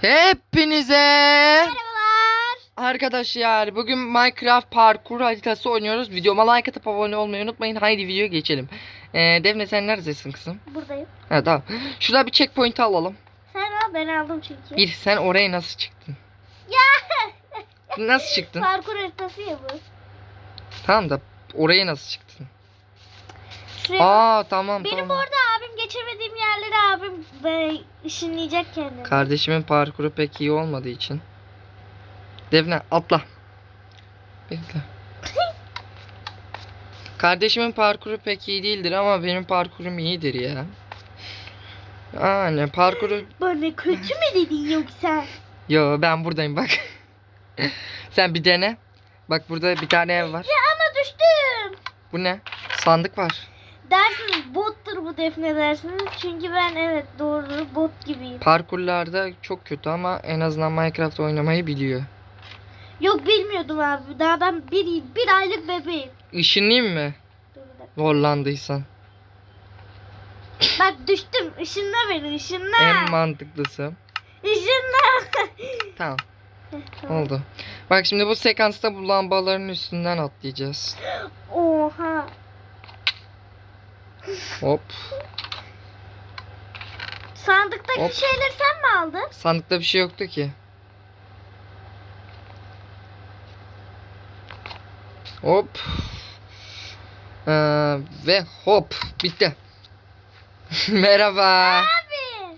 Hepinize Merhabalar. arkadaşlar bugün Minecraft parkur haritası oynuyoruz. Videoma like atıp abone olmayı unutmayın. Haydi videoya geçelim. Ee, Defne sen neredesin kızım? Buradayım. Ha tamam. Şurada bir checkpoint alalım. Sen al ben aldım çünkü. Bir sen oraya nasıl çıktın? Ya. Nasıl çıktın? Parkur haritası ya bu. Tamam da oraya nasıl çıktın? Şuraya Aa tamam Benim tamam. orada geçemediğim yerleri abim böyle ışınlayacak kendini. Kardeşimin parkuru pek iyi olmadığı için. Defne atla. Bekle. Kardeşimin parkuru pek iyi değildir ama benim parkurum iyidir ya. Yani parkuru... Bana kötü mü dedin yoksa? Yo ben buradayım bak. Sen bir dene. Bak burada bir tane ev var. Ya ama düştüm. Bu ne? Sandık var. Dersiniz bottur bu defne dersiniz. Çünkü ben evet doğru bot gibiyim. Parkurlarda çok kötü ama en azından Minecraft oynamayı biliyor. Yok bilmiyordum abi. Daha ben bir, bir aylık bebeğim. Işınlayayım mı? Dur bir dakika. Zorlandıysan. Bak düştüm. Işınla beni ışınla. En mantıklısı. Işınla. Tamam. Tamam. Oldu. Bak şimdi bu sekansta bu lambaların üstünden atlayacağız. Oha. Hop. Sandıktaki Hop. şeyleri sen mi aldın? Sandıkta bir şey yoktu ki. Hop. Ee, ve hop. Bitti. Merhaba. Abi.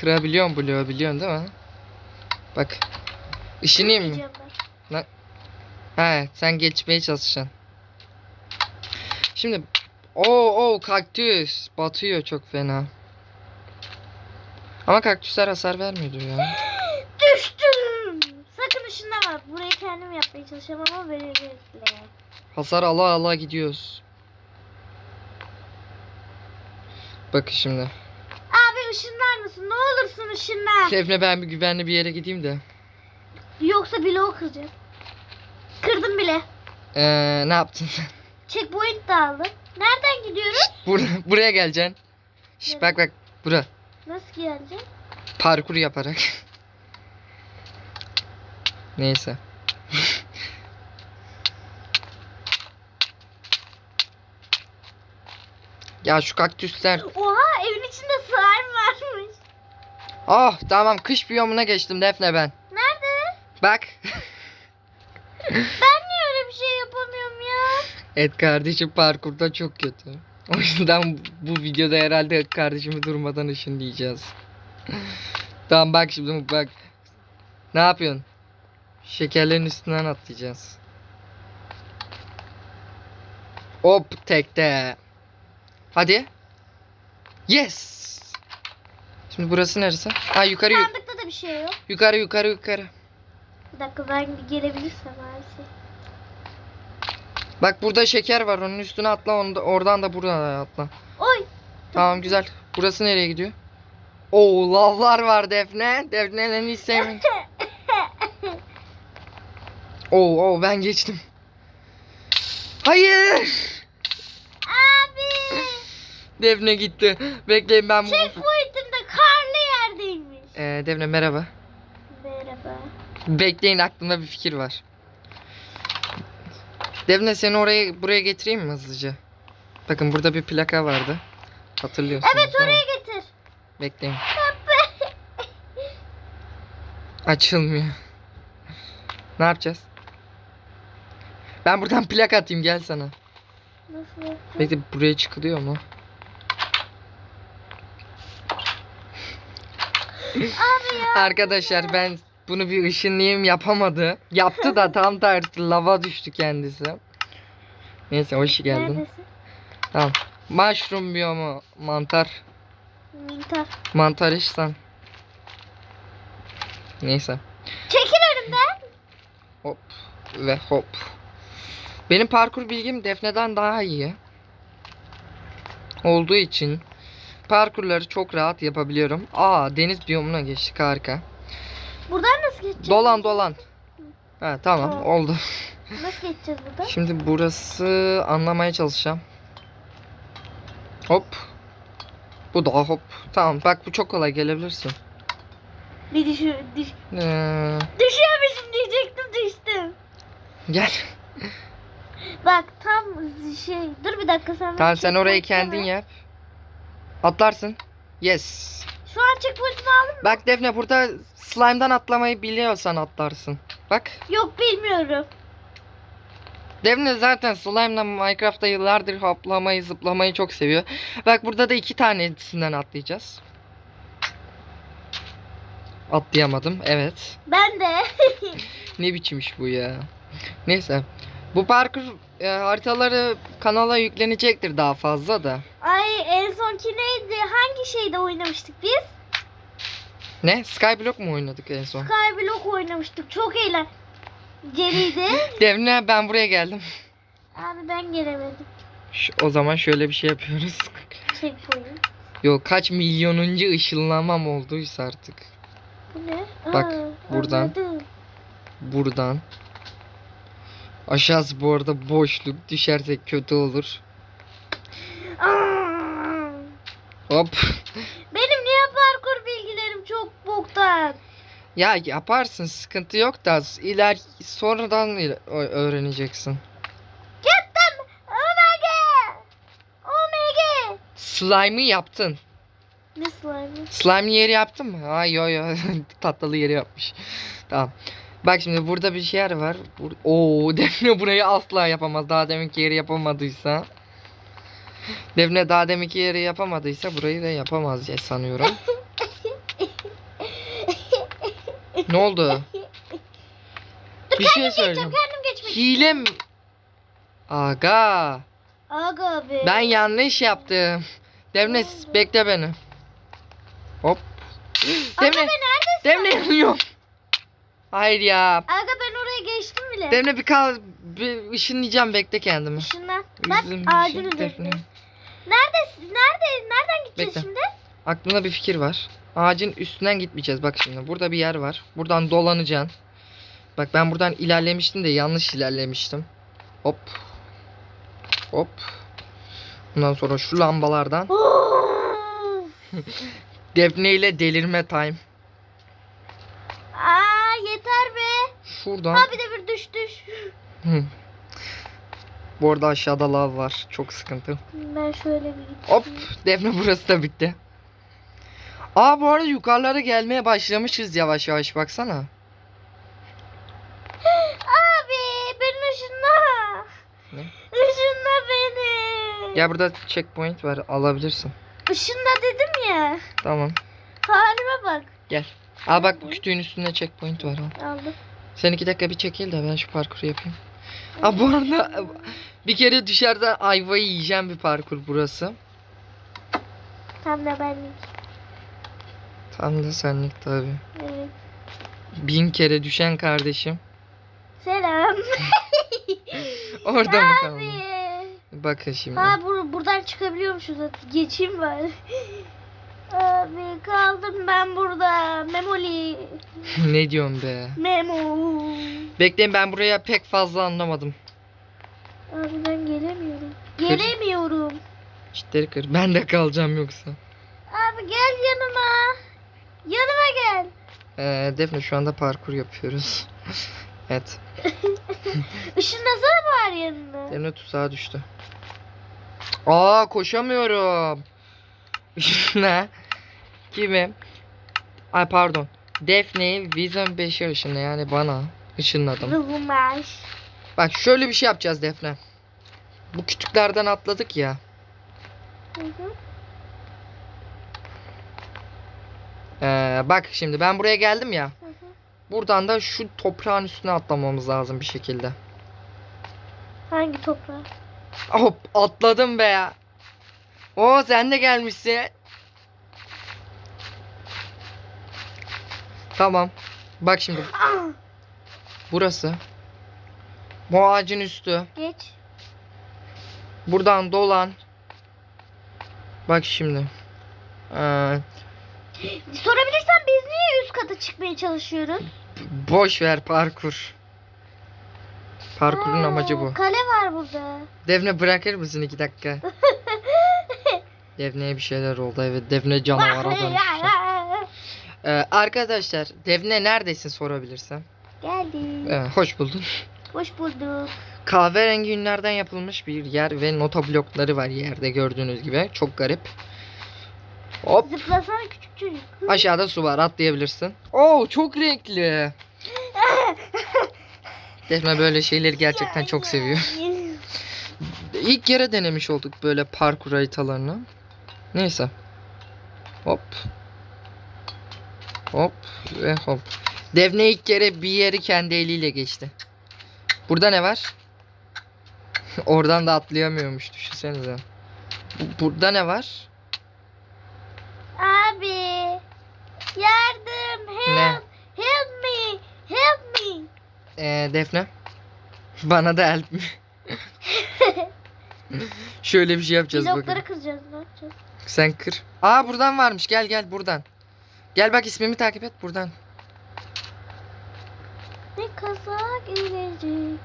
Kırabiliyorum bloğu biliyorsun değil mi? Bak. Işınayım mı? Ben. He sen geçmeye çalışacaksın. Şimdi o o kaktüs batıyor çok fena. Ama kaktüsler hasar vermiyordu ya. Düştüm. Sakın ışınlama. Burayı kendim yapmaya çalışacağım ama beni bekle. Hasar ala ala gidiyoruz. Bakın şimdi. Abi ışınlar mısın? Ne olursun ışınla. Defne ben bir güvenli bir yere gideyim de. Yoksa bloğu kıracağım. Kırdım bile. Ee, ne yaptın sen? Checkpoint de aldım. Nereden gidiyoruz? Bur buraya geleceksin. Şş, bak bak bura. Nasıl geleceğim? Parkur yaparak. Neyse. ya şu kaktüsler. Oha evin içinde slime varmış. Oh tamam kış biyomuna geçtim Defne ben. Nerede? Bak. Ben niye öyle bir şey yapamıyorum ya? Et kardeşim parkurda çok kötü. O yüzden bu videoda herhalde kardeşimi durmadan ışınlayacağız. tamam bak şimdi bak. Ne yapıyorsun? Şekerlerin üstünden atlayacağız. Hop tekte. Hadi. Yes. Şimdi burası neresi? Ha yukarı yu- Sandıkta da bir şey yok. yukarı yukarı yukarı. Bir dakika ben gelebilirsem abi. Bak burada şeker var. Onun üstüne atla. Onu da, oradan da buradan atla. Oy. Tamam güzel. Burası nereye gidiyor? Oo lavlar var Defne. Defne'nin hiç sevmiyorum. Oo, oo ben geçtim. Hayır. Abi. Defne gitti. Bekleyin ben bu. Checkpoint'im de karlı yerdeymiş. Ee, Defne merhaba. Merhaba. Bekleyin aklımda bir fikir var. Defne seni oraya buraya getireyim mi hızlıca? Bakın burada bir plaka vardı. Hatırlıyorsunuz Evet mi? oraya getir. Bekleyin. Açılmıyor. Ne yapacağız? Ben buradan plak atayım gel sana. Nasıl? Bekle buraya çıkılıyor mu? Abi ya. Arkadaşlar ben bunu bir ışınlayayım yapamadı. Yaptı da tam tersi lava düştü kendisi. Neyse hoş geldin. Neredesin? Tamam. Mushroom biyomu mantar. Mintar. Mantar işten. Neyse. Çekil önümden. Hop ve hop. Benim parkur bilgim Defne'den daha iyi. Olduğu için parkurları çok rahat yapabiliyorum. Aa deniz biyomuna geçtik harika. Buradan nasıl geçeceğiz? Dolan dolan. Ha tamam Tamam. oldu. Nasıl geçeceğiz buradan? Şimdi burası anlamaya çalışacağım. Hop. Bu da hop. Tamam bak bu çok kolay gelebilirsin. Bir düşü, düş, Ee, düşüyormuşum diyecektim düştüm. gel. Bak tam şey dur bir dakika sen Tamam sen orayı kendin yap. Atlarsın. Yes. Şu an checkpoint'imi aldın mı? Bak Defne burada slime'dan atlamayı biliyorsan atlarsın. Bak. Yok bilmiyorum. Defne zaten slime'la Minecraft'ta yıllardır hoplamayı zıplamayı çok seviyor. Bak burada da iki tanesinden atlayacağız. Atlayamadım. Evet. Ben de. Ne biçim iş bu ya. Neyse. Bu parkur e, haritaları kanala yüklenecektir daha fazla da. Ay en sonki neydi? Hangi şeyde oynamıştık biz? Ne? Skyblock mu oynadık en son? Skyblock oynamıştık. Çok eğlenceliydi. Defne ben buraya geldim. Abi ben gelemedim. Ş- o zaman şöyle bir şey yapıyoruz. Checkpoint. Yok kaç milyonuncu ışınlamam olduysa artık. Bu ne? Bak, buradan. anladım. Buradan. Aşağısı bu arada boşluk. Düşersek kötü olur. Aa, Hop. Benim niye parkur bilgilerim çok boktan? Ya yaparsın sıkıntı yok da iler sonradan il- ö- öğreneceksin. Gittim. Omega. Omega. Slime'ı yaptın. Ne slime'ı? Slime yeri yaptın mı? Ha yo yo tatlı yeri yapmış. Tamam. Bak şimdi burada bir yer var. Bur Oo Defne burayı asla yapamaz. Daha deminki yeri yapamadıysa. Defne daha deminki yeri yapamadıysa burayı da yapamaz diye sanıyorum. ne oldu? Bir şey söyleyeceğim. Hile mi? Aga. Aga be. Ben yanlış yaptım. Defne bekle beni. Hop. Neredesin? Defne yanıyorum. Hayır ya. Aga ben oraya geçtim bile. Defne bir kal bir ışınlayacağım bekle kendimi. Işınlan. Bak Üzüm, ağacın üzerinde. Neredesin? Nerede? Nereden gideceğiz Bekle. şimdi? Aklımda bir fikir var. Ağacın üstünden gitmeyeceğiz bak şimdi. Burada bir yer var. Buradan dolanacaksın. Bak ben buradan ilerlemiştim de yanlış ilerlemiştim. Hop. Hop. Ondan sonra şu lambalardan. Defne ile delirme time. Yeter be. Şuradan. Ha bir de bir düş düş. Hı. Bu arada aşağıda lav var. Çok sıkıntı. Ben şöyle bir gideyim. Hop. Defne burası da bitti. Aa bu arada yukarılara gelmeye başlamışız yavaş yavaş baksana. Abi beni ışınla. Ne? Işınla beni. Ya burada checkpoint var alabilirsin. Işınla dedim ya. Tamam. Halime bak. Gel. Al bak bu kütüğün üstünde checkpoint var al. Aldım. Sen iki dakika bir çekil de ben şu parkuru yapayım. Aa bu arada bir kere dışarıda ayvayı yiyeceğim bir parkur burası. Tam da benlik. Tam da senlik tabi. Evet. Bin kere düşen kardeşim. Selam. Orada mı kaldı? Abi. Bakın şimdi. Ha bur buradan çıkabiliyormuşuz. Geçeyim bari. Abi kaldım ben burada. Memoli. ne diyorsun be? Memo. Bekleyin ben buraya pek fazla anlamadım. Abi ben gelemiyorum. Gelemiyorum. Çitleri kır. Ben de kalacağım yoksa. Abi gel yanıma. Yanıma gel. Ee, Defne şu anda parkur yapıyoruz. evet. Işınlasana bari yanına. Defne tuzağa düştü. Aa koşamıyorum. ne? Kimi? Ay pardon. Defne'yi Vision 5'e ışınla yani bana ışınladım. Bak şöyle bir şey yapacağız Defne. Bu kütüklerden atladık ya. Hı hı. Ee, bak şimdi ben buraya geldim ya. Hı hı. Buradan da şu toprağın üstüne atlamamız lazım bir şekilde. Hangi toprağa? Hop atladım be ya. Oo sen de gelmişsin. Tamam. Bak şimdi burası. Bu ağacın üstü. geç. Buradan dolan. Bak şimdi. Ee, Sorabilirsen biz niye üst kata çıkmaya çalışıyoruz? boş ver parkur. Parkurun Aa, amacı bu. Kale var burada. Defne bırakır mısın iki dakika? Defne'ye bir şeyler oldu evet. Defne canavara dönüştü. Ee, arkadaşlar Defne neredesin sorabilirsem. Geldim. Ee, hoş buldun. Hoş bulduk. Kahverengi yünlerden yapılmış bir yer ve nota blokları var yerde gördüğünüz gibi. Çok garip. Hop Zıplasana küçük çocuk. aşağıda su var atlayabilirsin. Oo çok renkli. Defne böyle şeyleri gerçekten çok seviyor. İlk kere denemiş olduk böyle parkur haritalarını. Neyse. Hop. Hop ve hop. Defne ilk kere bir yeri kendi eliyle geçti. Burada ne var? Oradan da atlayamıyormuş düşünsenize. Bu- Burada ne var? Abi. Yardım. Help. Ne? Help me. Help me. Ee, Defne. Bana da help me. Şöyle bir şey yapacağız Blokları bakalım. kıracağız. Ne yapacağız? Sen kır. Aa buradan varmış. Gel gel buradan. Gel bak ismimi takip et buradan. Ne kazak gelecek.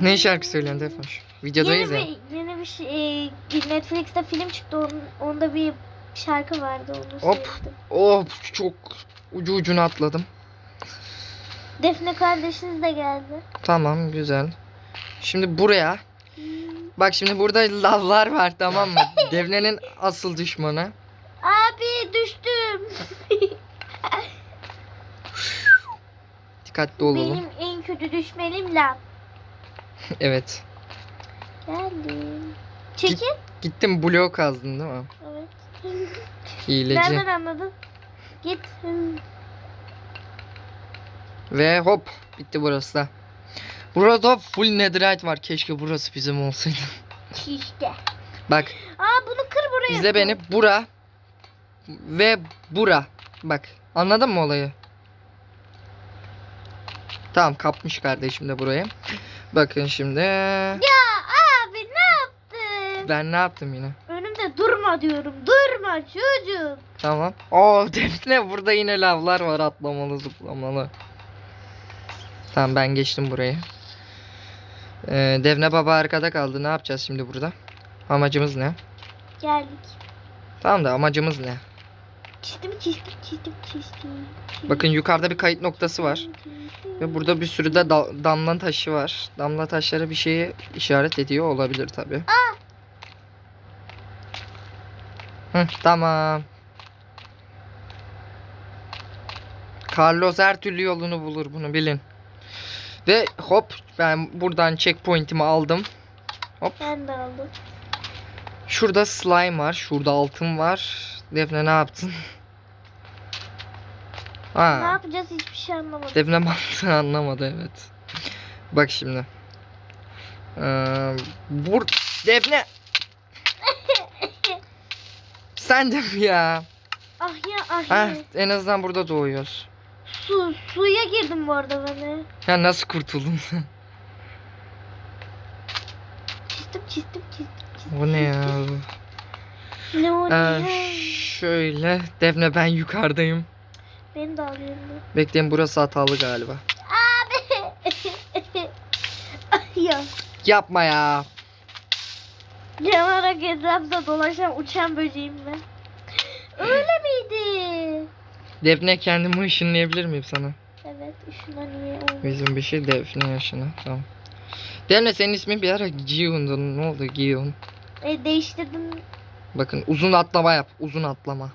Ne şarkı söylüyorsun Defne? Videodayız yeni ya. bir, yeni bir şey. e, Netflix'te film çıktı. Onun, onda bir şarkı vardı. Onu Hop. söyledim. Oh çok ucu ucuna atladım. Defne kardeşiniz de geldi. Tamam güzel. Şimdi buraya. Bak şimdi burada lavlar var tamam mı? Devne'nin asıl düşmanı. Abi düştüm. Dikkatli olalım. Benim en kötü düşmenim lav. Evet. Geldim. Çekil. Gittim blok kazdın değil mi? Evet. Hileci. Nereden anladın? Git. Ve hop bitti burası da. Burada full netherite var. Keşke burası bizim olsaydı. İşte. Bak Aa bunu kır buraya. izle beni. Bura ve bura. Bak anladın mı olayı? Tamam kapmış kardeşim de burayı. Bakın şimdi. Ya abi ne yaptın? Ben ne yaptım yine? Önümde durma diyorum. Durma çocuk. Tamam. Oo Defne burada yine lavlar var atlamalı zıplamalı. Tamam ben geçtim burayı. Ee, Defne baba arkada kaldı. Ne yapacağız şimdi burada? Amacımız ne? Geldik. Tamam da amacımız ne? Çizdim çizdim çizdim çizdim. Bakın yukarıda bir kayıt noktası var. Ve burada bir sürü de da- damla taşı var. Damla taşları bir şeyi işaret ediyor olabilir tabi. Hı, tamam. Carlos her türlü yolunu bulur bunu bilin. Ve hop ben buradan checkpoint'imi aldım. Ben de aldım. Şurada slime var. Şurada altın var. Defne ne yaptın? Ne Ha. yapacağız hiçbir şey anlamadım. Defne mantığı anlamadı evet. Bak şimdi. Ee, bur Defne. Sen de mi ya? Ah ya ah Heh, ya. en azından burada doğuyoruz. Su, suya girdim bu arada ben. Ya nasıl kurtuldun sen? Çizdim çizdim çizdim. çizdim. Bu ne ya? Ne o Ee, şöyle. Defne ben yukarıdayım. Beni de alıyorum. Bekleyin burası hatalı galiba. Abi. Ya. Yapma ya. Canarak etrafta dolaşan uçan böceğim ben. Öyle miydi? Defne kendimi ışınlayabilir miyim sana? Evet, oldu? Bizim bir şey Defne yaşına. Tamam. Defne senin ismin bir ara Giyun'du. Ne oldu Giyun? E, değiştirdim. Bakın uzun atlama yap. Uzun atlama.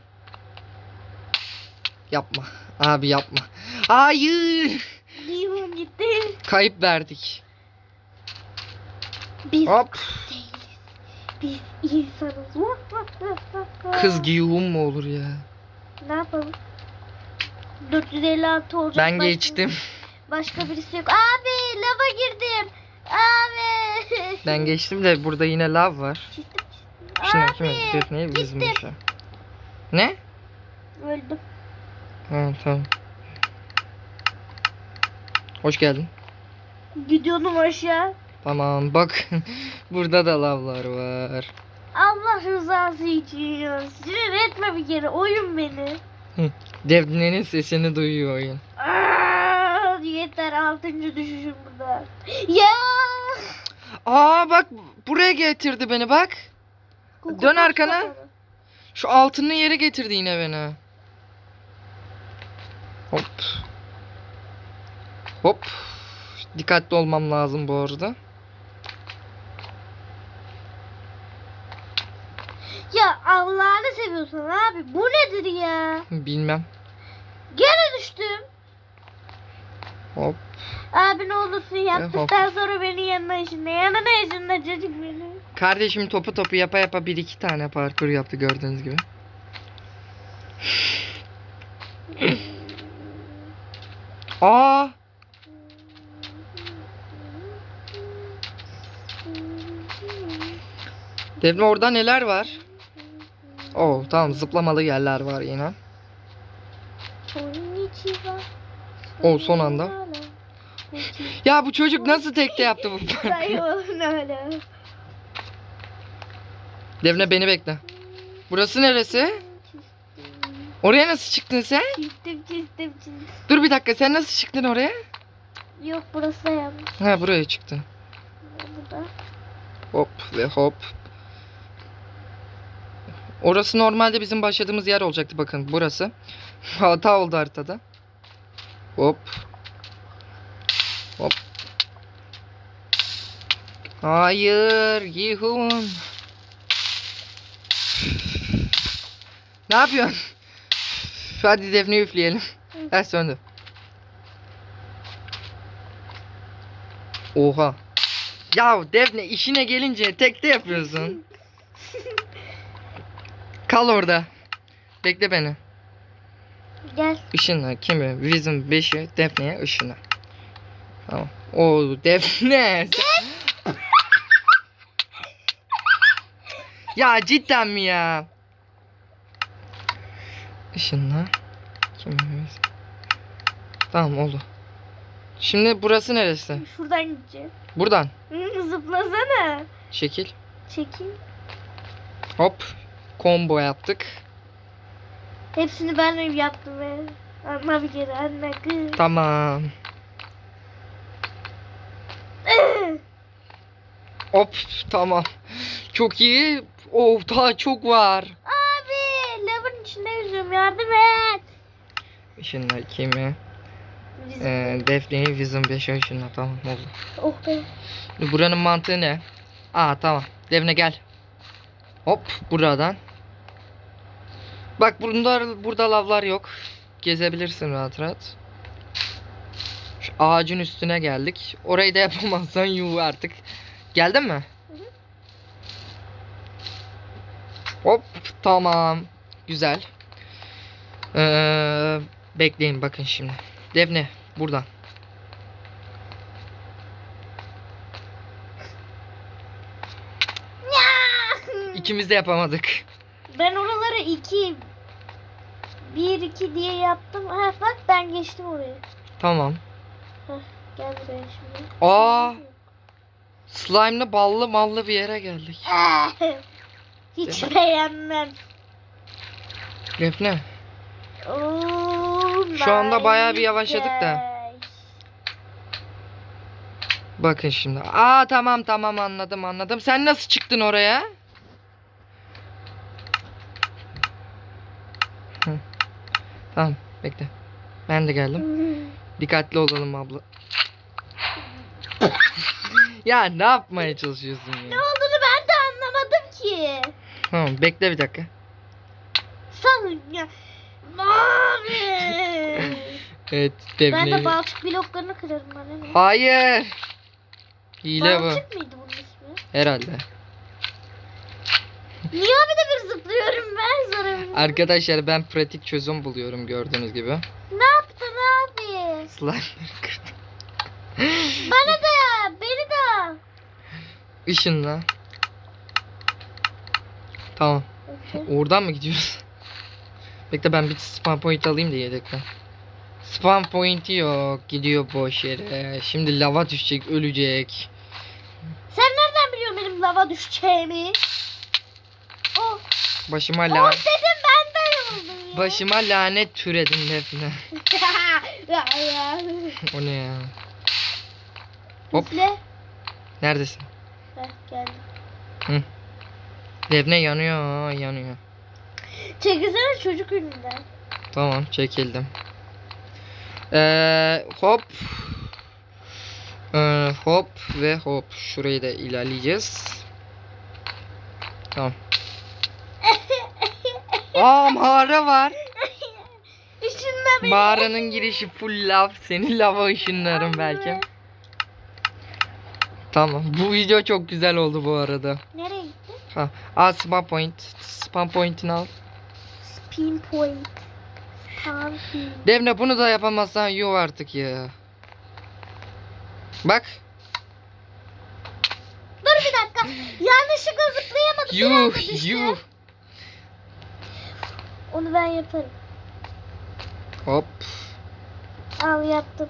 Yapma. Abi yapma. Hayır. Liyum gitti. Kayıp verdik. Biz Hop. değiliz. Biz insanız. Vah, vah, vah, vah, vah. Kız Giyun mu olur ya? Ne yapalım? 456 olacak. Ben başka- geçtim. Başka birisi yok. Abi lava girdim. Abi. Ben geçtim de burada yine lav var. Çizdim, Abi. kime? Defne'ye bizim şey. Ne? Öldüm. Ha tamam. Hoş geldin. Gidiyorum aşağı. Tamam bak burada da lavlar var. Allah rızası için. Sinir etme bir kere. Oyun beni. Defne'nin sesini duyuyor oyun. Aa, yeter altıncı düşüşüm burada. Ya. Aa bak buraya getirdi beni bak. Dön arkana. Şu altınlı yere getirdi yine beni. Hop. Hop. Dikkatli olmam lazım bu arada. Ya Allah'ını seviyorsan abi bu nedir ya? Bilmem. Gene düştüm. Hop. Abi ne olursun yaptıktan sonra beni yanına işinle. Yanına işinle çocuk beni. Kardeşim topu topu yapa yapa bir iki tane parkur yaptı gördüğünüz gibi. Aa! Defne orada neler var? Oo tamam zıplamalı yerler var yine. O son anda. Ya bu çocuk nasıl tekte yaptı bu? Sayonara. Defne beni bekle. Burası neresi? Oraya nasıl çıktın sen? Çizdim çizdim çizdim. Dur bir dakika sen nasıl çıktın oraya? Yok burası da yanlış. Ha buraya çıktın. Burada. Hop ve hop. Orası normalde bizim başladığımız yer olacaktı bakın burası. Hata oldu haritada. Hop. Hayır, Yihun. Ne yapıyorsun? Hadi Defne'yi üfleyelim. Ha söndü. Oha. Ya Defne işine gelince tekte yapıyorsun. Kal orada. Bekle beni. Gel. Işınla kimi? Vision 5'i Defne'ye ışınla. Tamam. O Defne. Ya cidden mi ya? Işınla. Kimi? Vision. Tamam oldu. Şimdi burası neresi? Şuradan gideceğim. Buradan. Hı, Zıplasana. Şekil. Çekil. Hop. Combo yaptık. Hepsini ben yaptım ve anla bir kere anne kız. Tamam. Hop tamam. Çok iyi. Oh daha çok var. Abi lavın içinde yüzüyorum yardım et. Işınla kimi? Bizim- Ee, Defne'yi Vision 5'e ışınla tamam oldu. Oh be. Buranın mantığı ne? Aa tamam. Defne gel. Hop buradan. Bak burada, burada lavlar yok. Gezebilirsin rahat rahat. Şu ağacın üstüne geldik. Orayı da yapamazsan yuh artık. Geldin mi? Hop tamam. Güzel. Ee, bekleyin bakın şimdi. Defne buradan. İkimiz de yapamadık. Ben oraları iki bir iki diye yaptım. Ha bak ben geçtim orayı. Tamam. Gel buraya şimdi. Aa! Slime'lı ballı mallı bir yere geldik. Hiç beğenmem. Defne. Oh Şu anda bayağı bir yavaşladık da. Bakın şimdi. Aa tamam tamam anladım anladım. Sen nasıl çıktın oraya? Hı. Tamam bekle. Ben de geldim. Dikkatli olalım abla. ya ne yapmaya çalışıyorsun ya? olduğunu ben de anlamadım ki. Tamam bekle bir dakika. Salın ya. Abi. Evet ben de balçık bloklarını kırarım bana ne? Hayır. Hile bu. Balçık mıydı bunun ismi? Herhalde. Niye bir de bir zıplıyorum ben sonra? Arkadaşlar ben pratik çözüm buluyorum gördüğünüz gibi. Ne yaptın abi? Slime'ları kırdım. Bana da, beni de. Işınla. Tamam. Oradan mı gidiyoruz? Bekle ben bir spam point alayım da yedekten. Spam pointi yok. Gidiyor boş yere. Şimdi lava düşecek, ölecek. Sen nereden biliyorsun benim lava düşeceğimi? Oh, Başıma oh la dedim ben de oldum ya. Başıma lanet türedin Defne. O ne ya? Hop. Üfle. Neredesin? Heh, geldim. Defne yanıyor, yanıyor. Çekilsene çocuk önünden. Tamam, çekildim. Ee, hop. Ee, hop ve hop. Şurayı da ilerleyeceğiz. Tamam. Aa mağara var. Işınla beni. Mağaranın girişi full lav. Seni lava ışınlarım belki. Tamam. Bu video çok güzel oldu bu arada. Nereye? Ha. Aa spam point. Spam point'ini al. Spin point. Spam point. Devne bunu da yapamazsan yuh artık ya. Bak. Dur bir dakika. Yanlışlıkla zıplayamadım. Yuh yuh. Onu ben yaparım. Hop. Al yaptım.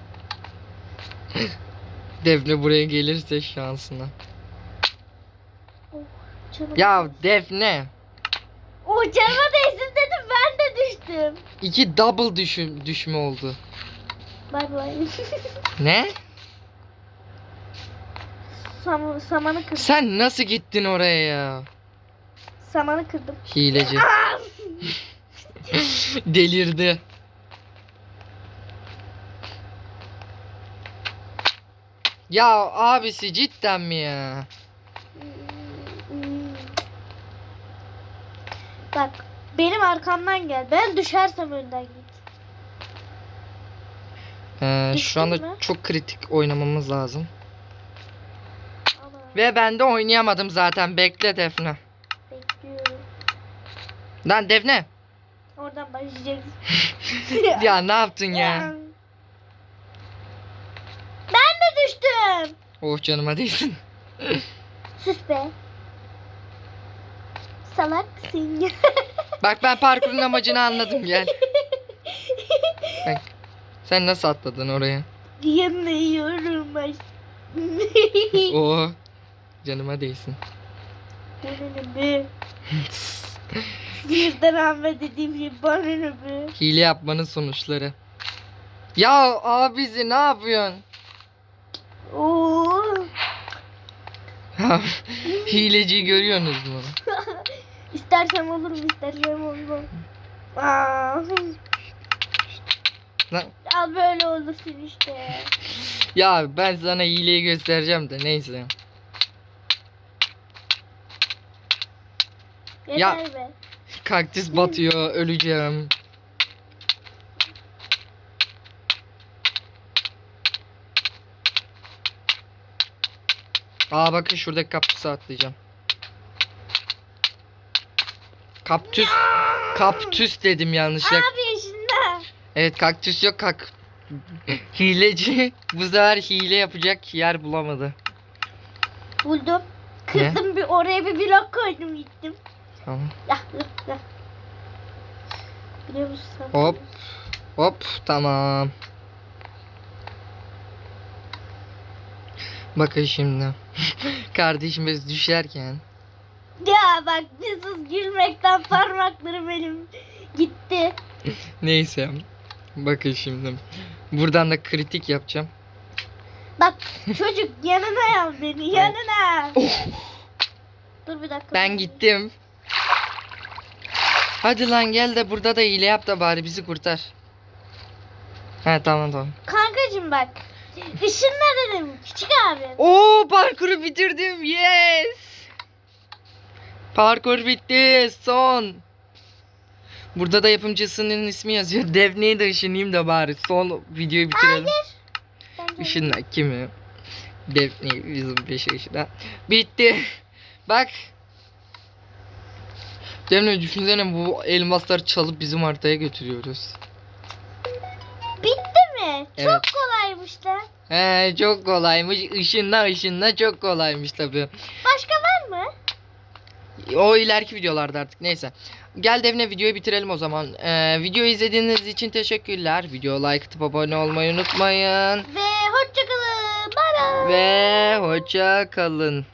Defne buraya gelirse şansına. Canım. Ya Defne. O canıma değsin dedim ben de düştüm. iki double düşüm, düşme oldu. Bay bay. Ne? Sam samanı kırdım. Sen nasıl gittin oraya ya? Samanı kırdım. Hileci. Aa! Delirdi. Ya abisi cidden mi ya? Bak benim arkamdan gel. Ben düşersem önden git. Ee, Düştün şu anda mü? çok kritik oynamamız lazım. Ama Ve ben de oynayamadım zaten. Bekle Defne. bekliyorum. Lan Defne. Oradan başlayacaksın. ya ne yaptın ya? Ben de düştüm. Oh canıma değsin. Sus be. Salaksın ya. Bak ben parkurun amacını anladım gel. Bak. Sen nasıl atladın oraya? Yanıyorum baş. Oh. Canıma değsin. Birden Ahmet dediğim gibi bana ne be? Hile yapmanın sonuçları. Ya abisi ne yapıyorsun? Oo. Hileciyi görüyorsunuz mu? İstersem olurum, istersem olmam. Aa. Lan, Ya böyle olursun işte. ya ben sana hileyi göstereceğim de neyse. Yeter Ya. be. Kaktüs batıyor öleceğim. Aa bakın şuradaki kaktüse atlayacağım. Kaktüs kaktüs dedim yanlışlıkla. Abi şimdi. Evet kaktüs yok kak. Hileci bu sefer hile yapacak yer bulamadı. Buldum. Kırdım bir oraya bir blok koydum gittim. Tamam. Ya ya ya. Biliyor musun sen? Hop. Hop tamam. Bakın şimdi. Kardeşimiz düşerken. Ya bak sus gülmekten parmaklarım elim gitti. Neyse. Bakın şimdi. Buradan da kritik yapacağım. Bak çocuk yanına al beni yanına. Oh, Dur bir dakika. ben gittim. Hadi lan gel de burada da hile yap da bari bizi kurtar. He tamam tamam. Kankacım bak. Işınla dedim küçük abi. Oo parkuru bitirdim. Yes. Parkur bitti. Son. Burada da yapımcısının ismi yazıyor. Defne'yi de ışınlayayım da bari. Son videoyu bitirelim. Hayır. Işınla kimi? Defne bizim beş yaşında. Bitti. Bak. Defne düşünsene bu elmasları çalıp bizim haritaya götürüyoruz. Mi? Evet. Çok kolaymış lan. He çok kolaymış. Işınla ışınla çok kolaymış tabi. Başka var mı? O ileriki videolarda artık neyse. Gel Defne videoyu bitirelim o zaman. Ee, videoyu izlediğiniz için teşekkürler. Video like atıp abone olmayı unutmayın. Ve hoşçakalın. Bye bye. Ve hoşça kalın.